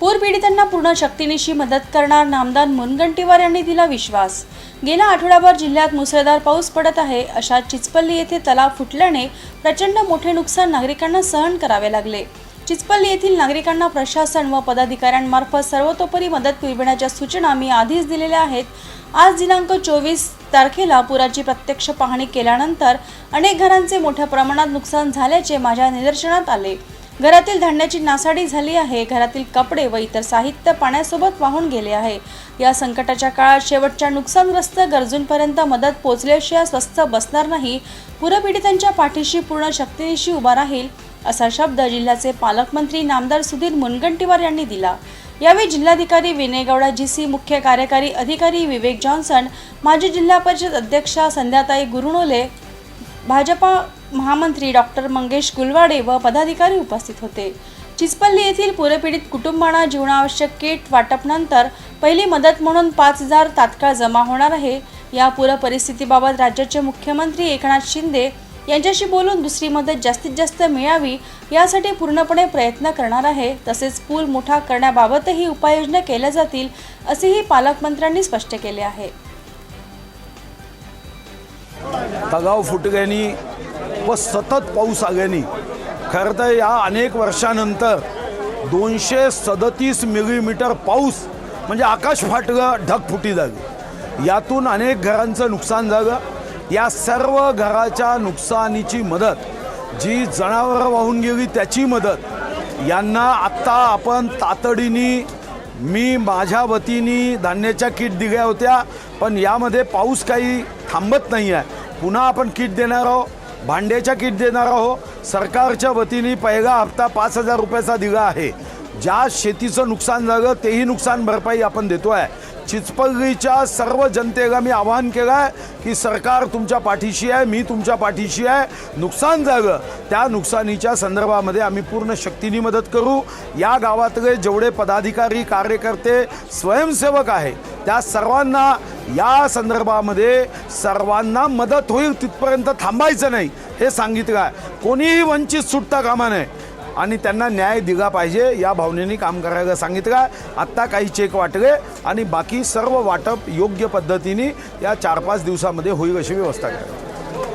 पूरपीडितांना पूर्ण शक्तीनिशी मदत करणार नामदार मुनगंटीवार यांनी दिला विश्वास. गेल्या आठवडाभर जिल्ह्यात मुसळधार पाऊस पडत आहे अशा चिचपल्ली येथे तलाव फुटल्याने प्रचंड मोठे नुकसान नागरिकांना सहन करावे लागले. चिचपल्ली येथील नागरिकांना प्रशासन व पदाधिकाऱ्यांमार्फत सर्वतोपरी मदत पुरविण्याच्या सूचना मी आधीच दिलेल्या आहेत. आज दिनांक चोवीस तारखेला पुराची प्रत्यक्ष पाहणी केल्यानंतर अनेक घरांचे मोठ्या प्रमाणात नुकसान झाल्याचे माझ्या निदर्शनात आले. घरातील धान्याची नासाडी झाली आहे. घरातील कपडे व इतर साहित्य पाण्यासोबत वाहून गेले आहे. या संकटाच्या काळात शेवटच्या नुकसानग्रस्त गरजूंपर्यंत मदत पोचल्याशिवाय स्वस्थ बसणार नाही. पूरपीडितांच्या पाठीशी पूर्ण शक्तीनिशी उभा राहील असा शब्द जिल्ह्याचे पालकमंत्री नामदार सुधीर मुनगंटीवार यांनी दिला. यावेळी जिल्हाधिकारी विनय गौडा जी सी मुख्य कार्यकारी अधिकारी विवेक जॉन्सन माजी जिल्हा परिषद अध्यक्षा संध्याताई गुरुणोले भाजपा महामंत्री डॉक्टर मंगेश गुलवाडे व पदाधिकारी उपस्थित होते. चिचपल्ली येथील पूरपीडित कुटुंबांना जीवनावश्यक किट वाटपनंतर पहिली मदत म्हणून पाच हजार तात्काळ जमा होणार आहे. या पूर परिस्थितीबाबत राज्याचे मुख्यमंत्री एकनाथ शिंदे यांच्याशी बोलून दुसरी मदत जास्तीत जास्त मिळावी यासाठी पूर्णपणे प्रयत्न करणार आहे. तसेच पूल मोठा करण्याबाबतही उपाययोजना केल्या जातील असेही पालकमंत्र्यांनी स्पष्ट केले आहे. तगाव फुटग्यानी व सतत पाऊस आल्याने खरं तर या अनेक वर्षानंतर दोनशे सदतीस मिलीमीटर पाऊस म्हणजे आकाश फाटलं ढगफुटी झाली यातून अनेक घरांचं नुकसान झालं. या सर्व घराच्या नुकसानीची मदत जी जनावरं वाहून गेली त्याची मदत यांना आत्ता आपण तातडीने मी माझ्या वतीने धान्याच्या किट दिल्या होत्या पण यामध्ये पाऊस काही थांबत नाही आहे पुन्हा आपण किट देणार आहोत. भांड्याच्या किट देणार आहो. सरकारच्या वतीने पहिला हप्ता पाच हजार रुपयाचा दिला आहे. ज्या शेतीचं नुकसान झालं तेही नुकसान भरपाई आपण देतो आहे चिचपल्लीच्या सर्व जनतेला मी आवाहन केलं आहे की सरकार तुमच्या पाठीशी आहे मी तुमच्या पाठीशी आहे. नुकसान झालं त्या नुकसानीच्या संदर्भामध्ये आम्ही पूर्ण शक्तीने मदत करू. या गावातले जेवढे पदाधिकारी कार्यकर्ते स्वयंसेवक आहे त्या सर्वांना या संदर्भामध्ये सर्वांना मदत होईल तिथपर्यंत थांबायचं नाही. हे सांगितलं आहे. कोणीही वंचित सुटता कामा नये. आणि त्यांना न्याय दिला पाहिजे या भावनेने काम करायला सांगितलं आहे. आत्ता काही चेक वाटले आणि बाकी सर्व वाटप योग्य पद्धतीने या चार पाच दिवसामध्ये होईल अशी व्यवस्था करायची